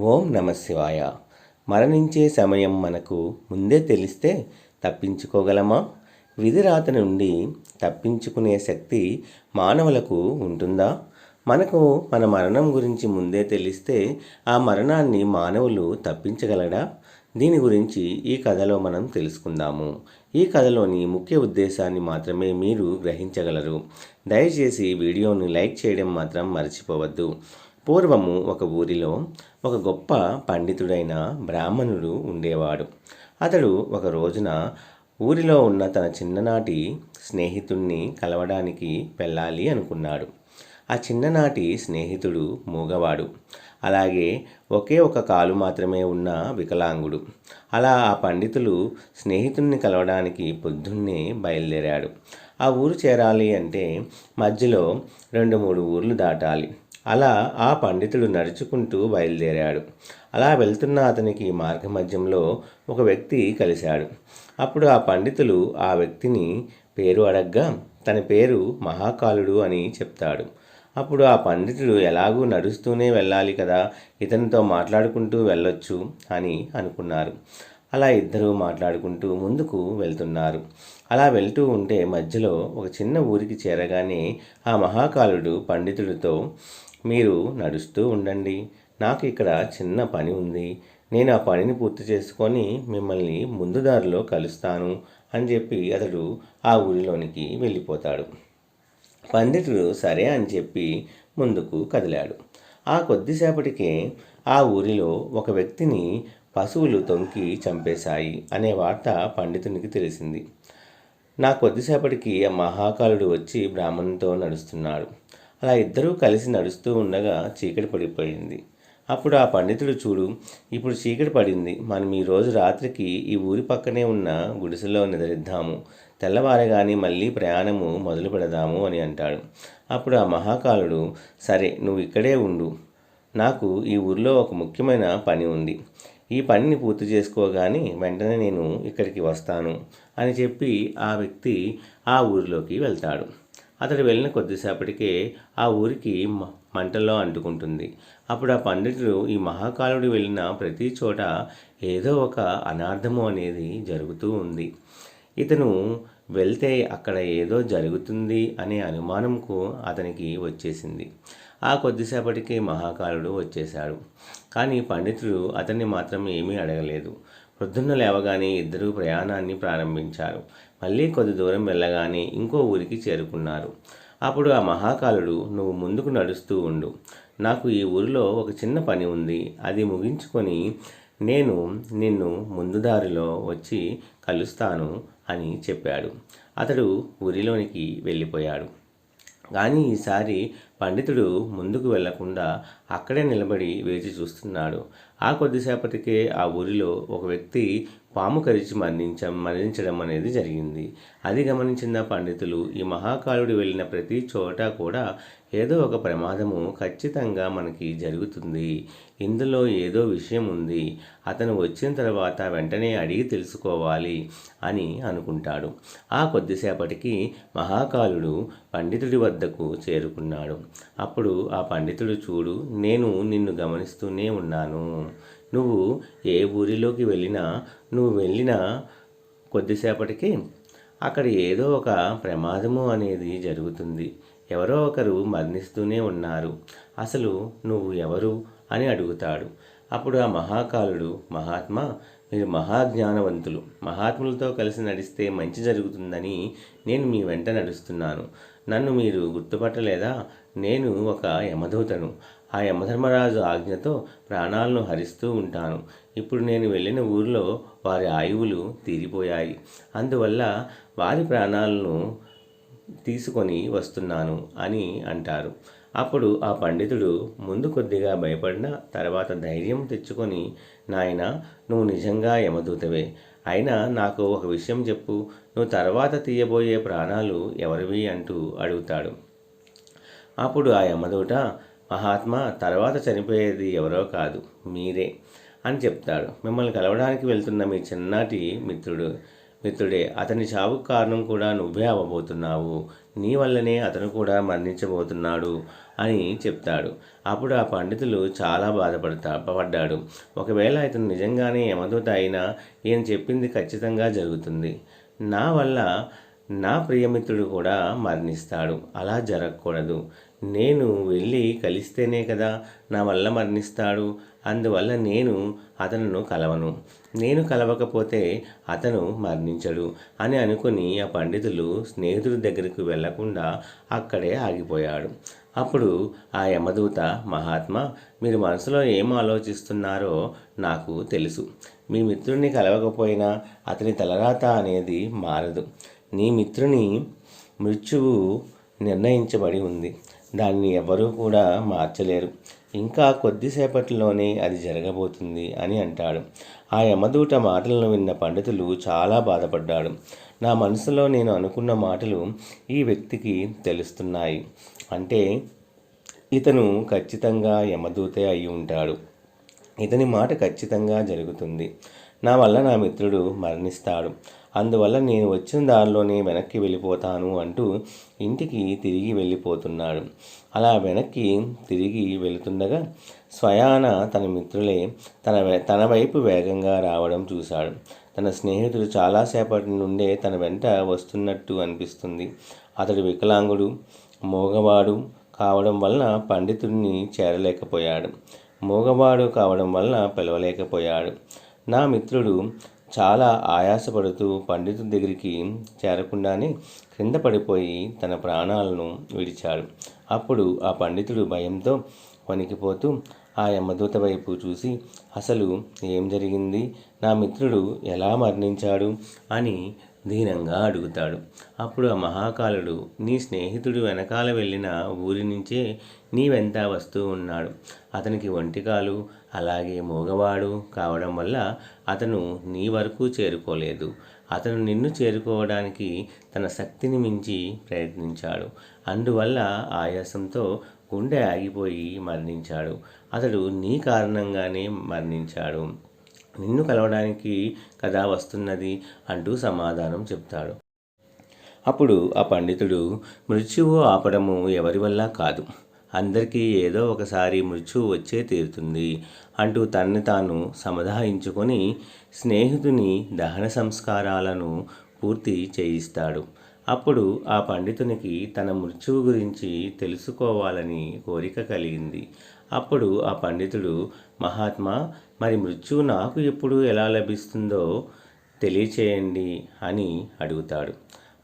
ఓం నమ శివాయ. మరణించే సమయం మనకు ముందే తెలిస్తే తప్పించుకోగలమా? విధిరాత నుండి తప్పించుకునే శక్తి మానవులకు ఉంటుందా? మనకు మన మరణం గురించి ముందే తెలిస్తే ఆ మరణాన్ని మానవులు తప్పించగలడా? దీని గురించి ఈ కథలో మనం తెలుసుకుందాము. ఈ కథలోని ముఖ్య ఉద్దేశాన్ని మాత్రమే మీరు గ్రహించగలరు. దయచేసి వీడియోను లైక్ చేయడం మాత్రం మర్చిపోవద్దు. పూర్వము ఒక ఊరిలో ఒక గొప్ప పండితుడైన బ్రాహ్మణుడు ఉండేవాడు. అతడు ఒక రోజున ఊరిలో ఉన్న తన చిన్ననాటి స్నేహితుణ్ణి కలవడానికి వెళ్ళాలి అనుకున్నాడు. ఆ చిన్ననాటి స్నేహితుడు మూగవాడు. అలాగే ఒకే ఒక కాలు మాత్రమే ఉన్న వికలాంగుడు. అలా ఆ పండితులు స్నేహితుణ్ణి కలవడానికి పొద్దున్నే బయలుదేరాడు. ఆ ఊరు చేరాలి అంటే మధ్యలో రెండు మూడు ఊర్లు దాటాలి. అలా ఆ పండితుడు నడుచుకుంటూ బయలుదేరాడు. అలా వెళ్తున్న అతనికి మార్గమధ్యంలో ఒక వ్యక్తి కలిశాడు. అప్పుడు ఆ పండితులు ఆ వ్యక్తిని పేరు అడగ్గా తన పేరు మహాకాలుడు అని చెప్తాడు. అప్పుడు ఆ పండితుడు ఎలాగూ నడుస్తూనే వెళ్ళాలి కదా ఇతనితో మాట్లాడుకుంటూ వెళ్ళొచ్చు అని అనుకున్నారు. అలా ఇద్దరూ మాట్లాడుకుంటూ ముందుకు వెళ్తున్నారు. అలా వెళ్తూ ఉంటే మధ్యలో ఒక చిన్న ఊరికి చేరగానే ఆ మహాకాలుడు పండితుడితో మీరు నడుస్తూ ఉండండి. నాకు ఇక్కడ చిన్న పని ఉంది. నేను ఆ పనిని పూర్తి చేసుకొని మిమ్మల్ని ముందు దారిలో కలుస్తాను అని చెప్పి అతడు ఆ ఊరిలోనికి వెళ్ళిపోతాడు. పండితుడు సరే అని చెప్పి ముందుకు కదిలాడు. ఆ కొద్దిసేపటికే ఆ ఊరిలో ఒక వ్యక్తిని పశువులు తొంకి చంపేశాయి అనే వార్త పండితునికి తెలిసింది. నా కొద్దిసేపటికి ఆ మహాకాలుడు వచ్చి బ్రాహ్మణుతో నడుస్తున్నాడు. అలా ఇద్దరూ కలిసి నడుస్తూ ఉండగా చీకటి పడిపోయింది. అప్పుడు ఆ పండితుడు చూడు ఇప్పుడు చీకటి పడింది. మనం ఈ రోజు రాత్రికి ఈ ఊరి పక్కనే ఉన్న గుడిసెలో నిద్రిద్దాము తెల్లవారగాని మళ్ళీ ప్రయాణము మొదలు పెడదాము అని అంటాడు. అప్పుడు ఆ మహాకాలుడు సరే నువ్వు ఇక్కడే ఉండు. నాకు ఈ ఊరిలో ఒక ముఖ్యమైన పని ఉంది. ఈ పనిని పూర్తి చేసుకోగానే వెంటనే నేను ఇక్కడికి వస్తాను అని చెప్పి ఆ వ్యక్తి ఆ ఊరిలోకి వెళ్తాడు. అతడు వెళ్ళిన కొద్దిసేపటికే ఆ ఊరికి మంటల్లో అంటుకుంటుంది. అప్పుడు ఆ పండితుడు ఈ మహాకాలుడు వెళ్ళిన ప్రతి చోట ఏదో ఒక అనార్థము అనేది జరుగుతూ ఉంది. ఇతను వెళ్తే అక్కడ ఏదో జరుగుతుంది అనే అనుమానంకు అతనికి వచ్చేసింది. ఆ కొద్దిసేపటికి మహాకాలుడు వచ్చేశాడు. కానీ పండితుడు అతన్ని మాత్రం ఏమీ అడగలేదు. ప్రొద్దున్న లేవగానే ఇద్దరూ ప్రయాణాన్ని ప్రారంభించారు. మళ్ళీ కొద్ది దూరం వెళ్ళగానే ఇంకో ఊరికి చేరుకున్నారు. అప్పుడు ఆ మహాకాలుడు నువ్వు ముందుకు నడుస్తూ ఉండు. నాకు ఈ ఊరిలో ఒక చిన్న పని ఉంది. అది ముగించుకొని నేను నిన్ను ముందు దారిలో వచ్చి కలుస్తాను అని చెప్పాడు. అతడు ఊరిలోనికి వెళ్ళిపోయాడు. కానీ ఈసారి పండితుడు ముందుకు వెళ్ళకుండా అక్కడే నిలబడి వేచి చూస్తున్నాడు. ఆ కొద్దిసేపటికే ఆ ఊరిలో ఒక వ్యక్తి పాము కరిచి మరణించ మరణించడం అనేది జరిగింది. అది గమనించిన పండితులు ఈ మహాకాలుడు వెళ్ళిన ప్రతి చోట కూడా ఏదో ఒక ప్రమాదము ఖచ్చితంగా మనకి జరుగుతుంది. ఇందులో ఏదో విషయం ఉంది. అతను వచ్చిన తర్వాత వెంటనే అడిగి తెలుసుకోవాలి అని అనుకుంటాడు. ఆ కొద్దిసేపటికి మహాకాలుడు పండితుడి వద్దకు చేరుకున్నాడు. అప్పుడు ఆ పండితుడు చూడు నేను నిన్ను గమనిస్తూనే ఉన్నాను. నువ్వు ఏ ఊరిలోకి వెళ్ళినా నువ్వు వెళ్ళిన కొద్దిసేపటికి అక్కడ ఏదో ఒక ప్రమాదము అనేది జరుగుతుంది. ఎవరో ఒకరు మరణిస్తూనే ఉన్నారు. అసలు నువ్వు ఎవరు అని అడుగుతాడు. అప్పుడు ఆ మహాకాలుడు మహాత్మా మీరు మహాజ్ఞానవంతులు. మహాత్ములతో కలిసి నడిస్తే మంచి జరుగుతుందని నేను మీ వెంట నడుస్తున్నాను. నన్ను మీరు గుర్తుపట్టలేదా? నేను ఒక యమదూతను. ఆ యమధర్మరాజు ఆజ్ఞతో ప్రాణాలను హరిస్తూ ఉంటాను. ఇప్పుడు నేను వెళ్ళిన ఊరిలో వారి ఆయువులు తీరిపోయాయి. అందువల్ల వారి ప్రాణాలను తీసుకొని వస్తున్నాను అని అంటారు. అప్పుడు ఆ పండితుడు ముందు కొద్దిగా భయపడిన తర్వాత ధైర్యం తెచ్చుకొని నాయన నువ్వు నిజంగా యమదూతవే. అయినా నాకు ఒక విషయం చెప్పు. నువ్వు తర్వాత తీయబోయే ప్రాణాలు ఎవరివి? అంటూ అడుగుతాడు. అప్పుడు ఆ యమదూట మహాత్మా తర్వాత చనిపోయేది ఎవరో కాదు మీరే అని చెప్తాడు. మిమ్మల్ని కలవడానికి వెళ్తున్న మీ చిన్నాటి మిత్రుడు మిత్రుడే అతని చావుకు కారణం కూడా నువ్వే అవ్వబోతున్నావు. నీ వల్లనే అతను కూడా మరణించబోతున్నాడు అని చెప్తాడు. అప్పుడు ఆ పండితులు చాలా బాధపడతా పడ్డాడు. ఒకవేళ ఇతను నిజంగానే యమదూత అయినా ఈయన చెప్పింది ఖచ్చితంగా జరుగుతుంది. నా వల్ల నా ప్రియమిత్రుడు కూడా మరణిస్తాడు. అలా జరగకూడదు. నేను వెళ్ళి కలిస్తేనే కదా నా వల్ల మరణిస్తాడు. అందువల్ల నేను అతను కలవను. నేను కలవకపోతే అతను మరణించడు అని అనుకుని ఆ పండితులు స్నేహితుడి దగ్గరికి వెళ్ళకుండా అక్కడే ఆగిపోయాడు. అప్పుడు ఆ యమదూత మహాత్మా మీరు మనసులో ఏం ఆలోచిస్తున్నారో నాకు తెలుసు. మీ మిత్రుడిని కలవకపోయినా అతని తలరాత అనేది మారదు. నీ మిత్రుని మృత్యువు నిర్ణయించబడి ఉంది. దాన్ని ఎవరూ కూడా మార్చలేరు. ఇంకా కొద్దిసేపట్లోనే అది జరగబోతుంది అని అంటాడు. ఆ యమదూట మాటలను విన్న పండితులు చాలా బాధపడ్డాడు నా మనసులో నేను అనుకున్న మాటలు ఈ వ్యక్తికి తెలుస్తున్నాయి. అంటే ఇతను ఖచ్చితంగా యమదూతే అయి ఉంటాడు. ఇతని మాట ఖచ్చితంగా జరుగుతుంది. నా వల్ల నా మిత్రుడు మరణిస్తాడు. అందువల్ల నేను వచ్చిన దారిలోనే వెనక్కి వెళ్ళిపోతాను అంటూ ఇంటికి తిరిగి వెళ్ళిపోతున్నాడు. అలా వెనక్కి తిరిగి వెళుతుండగా స్వయాన తన మిత్రులే తన తన వైపు వేగంగా రావడం చూశాడు. తన స్నేహితుడు చాలాసేపటి నుండే తన వెంట వస్తున్నట్టు అనిపిస్తుంది. అతడు వికలాంగుడు మోగవాడు కావడం వలన పండితుడిని చేరలేకపోయాడు. మోగవాడు కావడం వలన పిలవలేకపోయాడు. నా మిత్రుడు చాలా ఆయాసపడుతూ పండితుడి దగ్గరికి చేరకుండానే క్రింద పడిపోయి తన ప్రాణాలను విడిచాడు. అప్పుడు ఆ పండితుడు భయంతో వణికిపోతూ ఆ యమదూత వైపు చూసి అసలు ఏం జరిగింది? నా మిత్రుడు ఎలా మరణించాడు? అని దీనంగా అడుగుతాడు. అప్పుడు ఆ మహాకాలుడు నీ స్నేహితుడు వెనకాల వెళ్ళిన ఊరి నుంచే నీ వెంట వస్తూ ఉన్నాడు? అతనికి ఒంటికాలు అలాగే మోగవాడు కావడం వల్ల అతను నీ వరకు చేరుకోలేదు. అతను నిన్ను చేరుకోవడానికి తన శక్తిని మించి ప్రయత్నించాడు. అందువల్ల ఆయాసంతో గుండె ఆగిపోయి మరణించాడు. అతడు నీ కారణంగానే మరణించాడు. నిన్ను కలవడానికి కదా వస్తున్నది? అంటూ సమాధానం చెప్తాడు. అప్పుడు ఆ పండితుడు మృత్యువు ఆపడము ఎవరి వల్ల కాదు. అందరికీ ఏదో ఒకసారి మృత్యువు వచ్చే తీరుతుంది అంటూ తన్ని తాను సమాధాయించుకొని స్నేహితుని దహన సంస్కారాలను పూర్తి చేయిస్తాడు. అప్పుడు ఆ పండితునికి తన మృత్యువు గురించి తెలుసుకోవాలని కోరిక కలిగింది. అప్పుడు ఆ పండితుడు మహాత్మా మరి మృత్యువు నాకు ఎప్పుడు ఎలా లభిస్తుందో తెలియచేయండి అని అడుగుతాడు.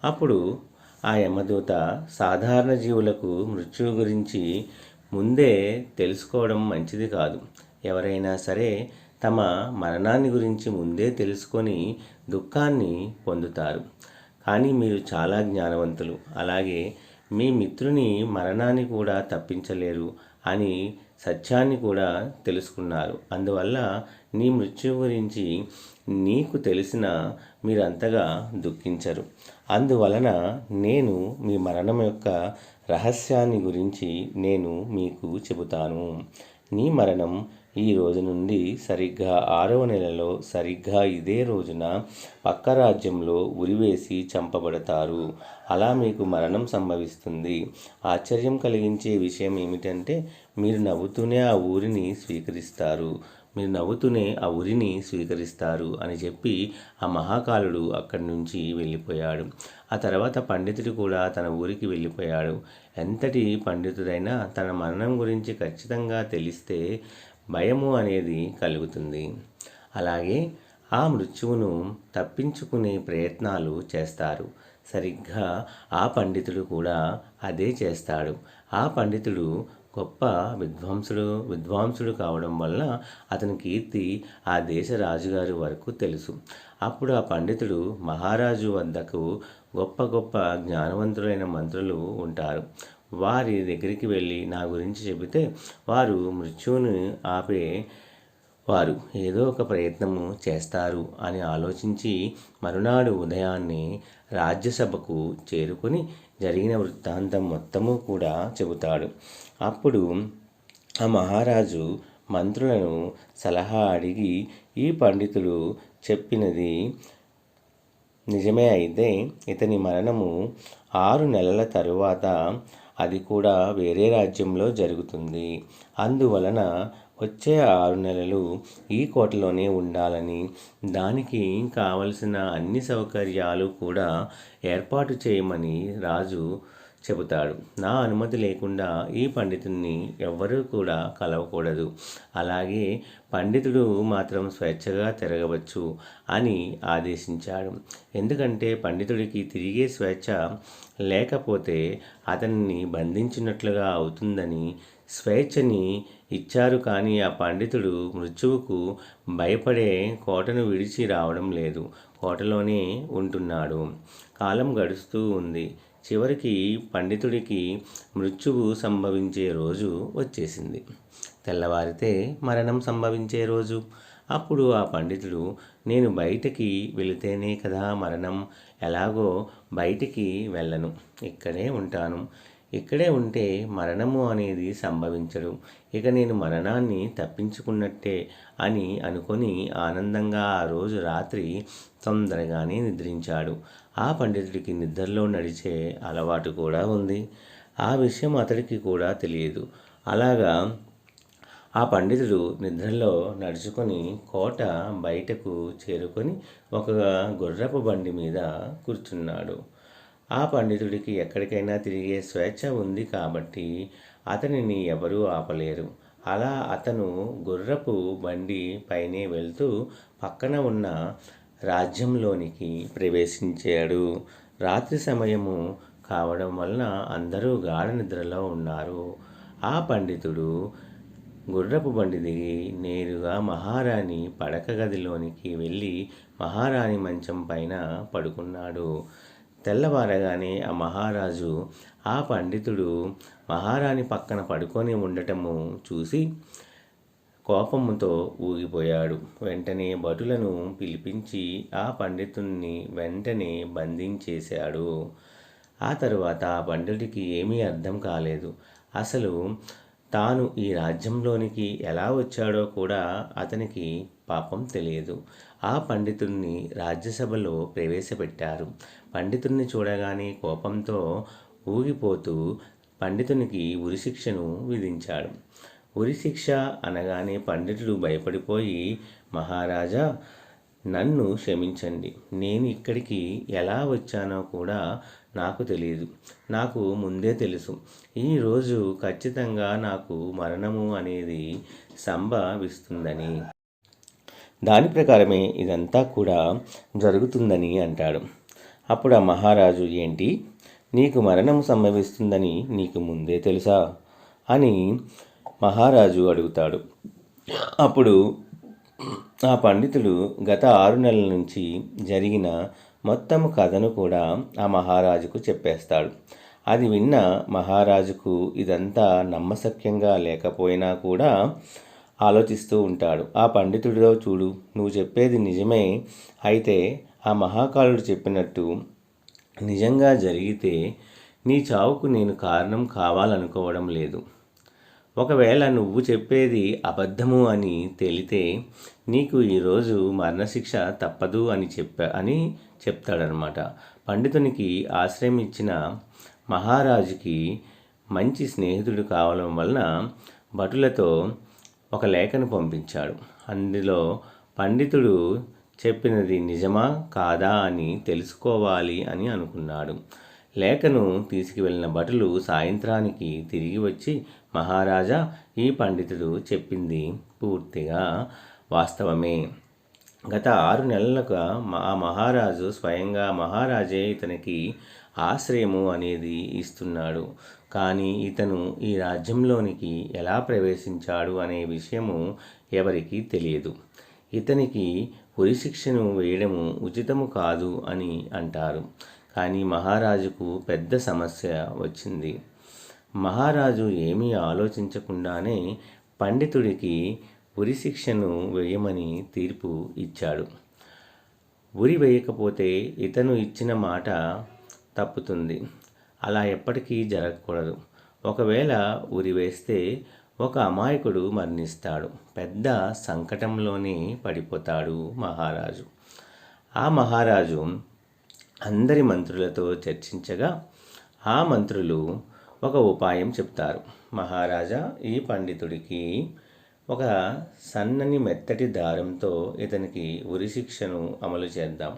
అప్పుడు ఆ యమదూత సాధారణ జీవులకు మృత్యువు గురించి ముందే తెలుసుకోవడం మంచిది కాదు. ఎవరైనా సరే తమ మరణాన్ని గురించి ముందే తెలుసుకొని దుఃఖాన్ని పొందుతారు. కానీ మీరు చాలా జ్ఞానవంతులు. అలాగే మీ మిత్రుని మరణాన్ని కూడా తప్పించలేరు అని సత్యాన్ని కూడా తెలుసుకున్నారు. అందువల్ల నీ మృత్యు గురించి నీకు తెలిసిన మీరంతగా దుఃఖించరు. అందువలన నేను మీ మరణం యొక్క రహస్యాన్ని గురించి నేను మీకు చెబుతాను. నీ మరణం ఈ రోజు నుండి సరిగ్గా ఆరవ నెలలో సరిగ్గా ఇదే రోజున పక్క రాజ్యంలో ఉరివేసి చంపబడతారు. అలా మీకు మరణం సంభవిస్తుంది. ఆశ్చర్యం కలిగించే విషయం ఏమిటంటే మీరు నవ్వుతూనే ఆ ఊరిని స్వీకరిస్తారు. మీరు నవ్వుతూనే ఆ ఉరిని స్వీకరిస్తారు అని చెప్పి ఆ మహాకాలుడు అక్కడి నుంచి వెళ్ళిపోయాడు. ఆ తర్వాత పండితుడు కూడా తన ఊరికి వెళ్ళిపోయాడు. ఎంతటి పండితుడైనా తన మరణం గురించి ఖచ్చితంగా తెలిస్తే భయము అనేది కలుగుతుంది. అలాగే ఆ మృత్యువును తప్పించుకునే ప్రయత్నాలు చేస్తారు. సరిగ్గా ఆ పండితుడు కూడా అదే చేస్తాడు. ఆ పండితుడు గొప్ప విద్వాంసుడు విద్వాంసుడు కావడం వల్ల అతని కీర్తి ఆ దేశ రాజుగారి వరకు తెలుసు. అప్పుడు ఆ పండితుడు మహారాజు వద్దకు గొప్ప గొప్ప జ్ఞానవంతులైన మంత్రులు ఉంటారు. వారి దగ్గరికి వెళ్ళి నా గురించి చెబితే వారు మృత్యువుని ఆపే వారు ఏదో ఒక ప్రయత్నము చేస్తారు అని ఆలోచించి మరునాడు ఉదయాన్నే రాజ్యసభకు చేరుకొని జరిగిన వృత్తాంతం మొత్తము కూడా చెబుతాడు. అప్పుడు ఆ మహారాజు మంత్రులను సలహా అడిగి ఈ పండితుడు చెప్పినది నిజమే అయితే ఇతని మరణము ఆరు నెలల తరువాత అది కూడా వేరే రాజ్యంలో జరుగుతుంది. అందువలన వచ్చే ఆరు నెలలు ఈ కోటలోనే ఉండాలని దానికి కావలసిన అన్ని సౌకర్యాలు కూడా ఏర్పాటు చేయమని రాజు చెబుతాడు. నా అనుమతి లేకుండా ఈ పండితుడిని ఎవ్వరూ కూడా కలవకూడదు. అలాగే పండితుడు మాత్రం స్వేచ్ఛగా తిరగవచ్చు అని ఆదేశించాడు. ఎందుకంటే పండితుడికి తిరిగే స్వేచ్ఛ లేకపోతే అతన్ని బంధించినట్లుగా అవుతుందని స్వేచ్ఛని ఇచ్చారు కానీ ఆ పండితుడు మృత్యువుకు భయపడే కోటను విడిచి రావడం లేదు. కోటలోనే ఉంటున్నాడు. కాలం గడుస్తూ ఉంది. చివరికి పండితుడికి మృత్యువు సంభవించే రోజు వచ్చేసింది. తెల్లవారితే మరణం సంభవించే రోజు. అప్పుడు ఆ పండితుడు నేను బయటికి వెళితేనే కదా మరణం. ఎలాగో బయటికి వెళ్ళను. ఇక్కడే ఉంటాను. ఇక్కడే ఉంటే మరణము అనేది సంభవించడు ఇక నేను మరణాన్ని తప్పించుకున్నట్టే అని అనుకొని ఆనందంగా ఆ రోజు రాత్రి తొందరగానే నిద్రించాడు. ఆ పండితుడికి నిద్రలో నడిచే అలవాటు కూడా ఉంది. ఆ విషయం అతడికి కూడా తెలియదు. అలాగా ఆ పండితుడు నిద్రలో నడుచుకొని కోట బయటకు చేరుకొని ఒక గుర్రపు బండి మీద కూర్చున్నాడు. ఆ పండితుడికి ఎక్కడికైనా తిరిగే స్వేచ్ఛ ఉంది కాబట్టి అతనిని ఎవరూ ఆపలేరు. అలా అతను గుర్రపు బండి పైనే వెళ్తూ పక్కన ఉన్న రాజ్యంలోనికి ప్రవేశించాడు. రాత్రి సమయము కావడం వలన అందరూ గాఢ నిద్రలో ఉన్నారు. ఆ పండితుడు గుర్రపు బండి దిగి నేరుగా మహారాణి పడక గదిలోనికి వెళ్ళి మహారాణి మంచం పైన పడుకున్నాడు. తెల్లవారగానే ఆ మహారాజు ఆ పండితుడు మహారాణి పక్కన పడుకొని ఉండటము చూసి కోపముతో ఊగిపోయాడు. వెంటనే భటులను పిలిపించి ఆ పండితుణ్ణి వెంటనే బంధించేశాడు. ఆ తరువాత ఆ పండితుడికి ఏమీ అర్థం కాలేదు. అసలు తాను ఈ రాజ్యంలోనికి ఎలా వచ్చాడో కూడా అతనికి పాపం తెలియదు. ఆ పండితుడిని రాజ్యసభలో ప్రవేశపెట్టారు. పండితుడిని చూడగానే కోపంతో ఊగిపోతూ పండితునికి ఉరిశిక్షను విధించాడు. ఉరిశిక్ష అనగానే పండితుడు భయపడిపోయి మహారాజా నన్ను క్షమించండి. నేను ఇక్కడికి ఎలా వచ్చానో కూడా నాకు తెలియదు. నాకు ముందే తెలుసు. ఈరోజు ఖచ్చితంగా నాకు మరణము అనేది సంభవిస్తుందని. దాని ప్రకారమే ఇదంతా కూడా జరుగుతుందని అంటాడు. అప్పుడు ఆ మహారాజు ఏంటి? నీకు మరణం సంభవిస్తుందని నీకు ముందే తెలుసా? అని మహారాజు అడుగుతాడు. అప్పుడు ఆ పండితుడు గత ఆరు నెలల నుంచి జరిగిన మొత్తం కథను కూడా ఆ మహారాజుకు చెప్పేస్తాడు. అది విన్న మహారాజుకు ఇదంతా నమ్మశక్యంగా లేకపోయినా కూడా ఆలోచిస్తూ ఉంటాడు. ఆ పండితుడిలో చూడు నువ్వు చెప్పేది నిజమే. అయితే ఆ మహాకాలుడు చెప్పినట్టు నిజంగా జరిగితే నీ చావుకు నేను కారణం కావాలనుకోవడం లేదు. ఒకవేళ నువ్వు చెప్పేది అబద్ధము అని తేలితే నీకు ఈరోజు మరణశిక్ష తప్పదు అని చెప్పా అని చెప్తాడనమాట పండితునికి ఆశ్రయం ఇచ్చిన మహారాజుకి మంచి స్నేహితుడు కావడం వలన భటులతో ఒక లేఖను పంపించాడు. అందులో పండితుడు చెప్పినది నిజమా కాదా అని తెలుసుకోవాలి అని అనుకున్నాడు. లేఖను తీసుకువెళ్ళిన భటులు సాయంత్రానికి తిరిగి వచ్చి మహారాజా ఈ పండితుడు చెప్పింది పూర్తిగా వాస్తవమే. గత ఆరు నెలలుగా ఆ మహారాజు స్వయంగా మహారాజే ఇతనికి ఆశ్రయము అనేది ఇస్తున్నాడు. కానీ ఇతను ఈ రాజ్యంలోనికి ఎలా ప్రవేశించాడు అనే విషయము ఎవరికీ తెలియదు. ఇతనికి ఉరిశిక్షను వేయడము ఉచితము కాదు అని అంటారు. కానీ మహారాజుకు పెద్ద సమస్య వచ్చింది. మహారాజు ఏమీ ఆలోచించకుండానే పండితుడికి ఉరిశిక్షను వేయమని తీర్పు ఇచ్చాడు. ఉరి వేయకపోతే ఇతను ఇచ్చిన మాట తప్పుతుంది. అలా ఎప్పటికీ జరగకూడదు. ఒకవేళ ఉరి వేస్తే ఒక అమాయకుడు మరణిస్తాడు. పెద్ద సంకటంలోనే పడిపోతాడు మహారాజు. ఆ మహారాజు అందరి మంత్రులతో చర్చించగా ఆ మంత్రులు ఒక ఉపాయం చెప్తారు. మహారాజా ఈ పండితుడికి ఒక సన్నని మెత్తటి దారంతో ఇతనికి ఉరిశిక్షను అమలు చేద్దాం.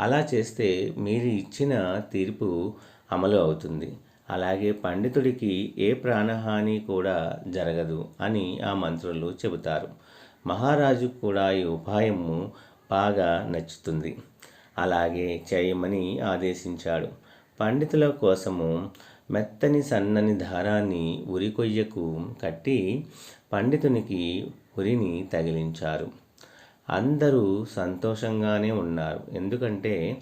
అలా చేస్తే మీరు ఇచ్చిన తీర్పు అమలు అవుతుంది. అలాగే పండితుడికి ఏ ప్రాణహాని కూడా జరగదు అని ఆ మంత్రులు చెబుతారు. మహారాజుకు కూడా ఈ ఉపాయము బాగా నచ్చుతుంది. అలాగే చేయమని ఆదేశించాడు. పండితుల కోసము మెత్తని సన్నని దారాన్ని ఉరికొయ్యకు కట్టి పండితునికి ఉరిని తగిలించారు. అందరూ సంతోషంగానే ఉన్నారు. ఎందుకంటే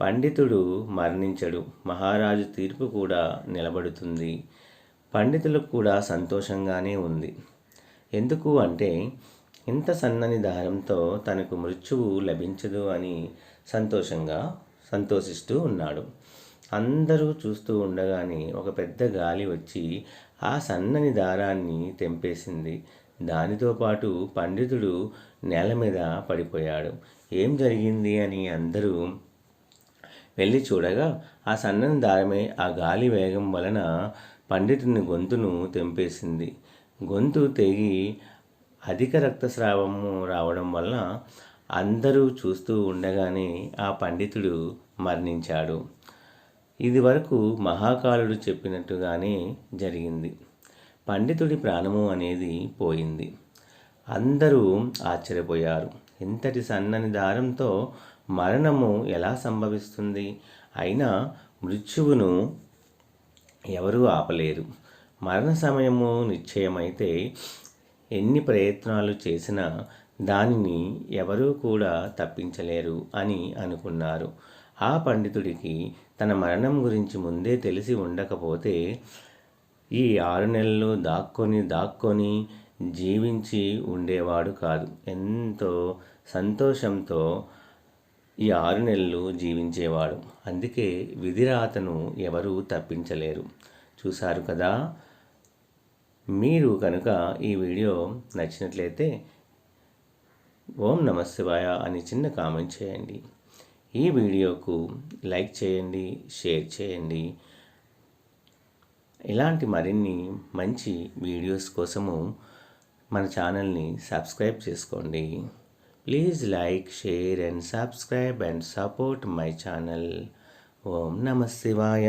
పండితుడు మరణించడు. మహారాజు తీర్పు కూడా నిలబడుతుంది. పండితులకు కూడా సంతోషంగానే ఉంది. ఎందుకు అంటే ఇంత సన్నని దారంతో తనకు మృత్యువు లభించదు అని సంతోషంగా సంతోషిస్తూ ఉన్నాడు. అందరూ చూస్తూ ఉండగానే ఒక పెద్ద గాలి వచ్చి ఆ సన్నని దారాన్ని తెంపేసింది. దానితో పాటు పండితుడు నేల మీద పడిపోయాడు. ఏం జరిగింది అని అందరూ వెళ్ళి చూడగా ఆ సన్నని దారమే ఆ గాలి వేగం వలన పండితుని గొంతును తెంపేసింది. గొంతు తెగి అధిక రక్తస్రావము రావడం వలన అందరూ చూస్తూ ఉండగానే ఆ పండితుడు మరణించాడు. ఇది వరకు మహాకాలుడు చెప్పినట్టుగానే జరిగింది. పండితుడి ప్రాణము అనేది పోయింది. అందరూ ఆశ్చర్యపోయారు. ఇంతటి సన్నని దారంతో మరణము ఎలా సంభవిస్తుంది? అయినా మృత్యువును ఎవరూ ఆపలేరు. మరణ సమయము నిశ్చయమైతే ఎన్ని ప్రయత్నాలు చేసినా దానిని ఎవరూ కూడా తప్పించలేరు అని అనుకున్నారు. ఆ పండితుడికి తన మరణం గురించి ముందే తెలిసి ఉండకపోతే ఈ ఆరు నెలలు దాక్కొని దాక్కొని జీవించి ఉండేవాడు కాదు. ఎంతో సంతోషంతో ఈ ఆరు నెలలు జీవించేవాడు. అందుకే విధిరాతను ఎవరూ తప్పించలేరు. చూశారు కదా? మీరు కనుక ఈ వీడియో నచ్చినట్లయితే ఓం నమ శివాయ అని చిన్న కామెంట్ చేయండి. ఈ వీడియోకు లైక్ చేయండి షేర్ చేయండి. ఇలాంటి మరిన్ని మంచి వీడియోస్ కోసము మన ఛానల్ని సబ్స్క్రైబ్ చేసుకోండి. Please like share and subscribe and support my channel ఓం నమ శివాయ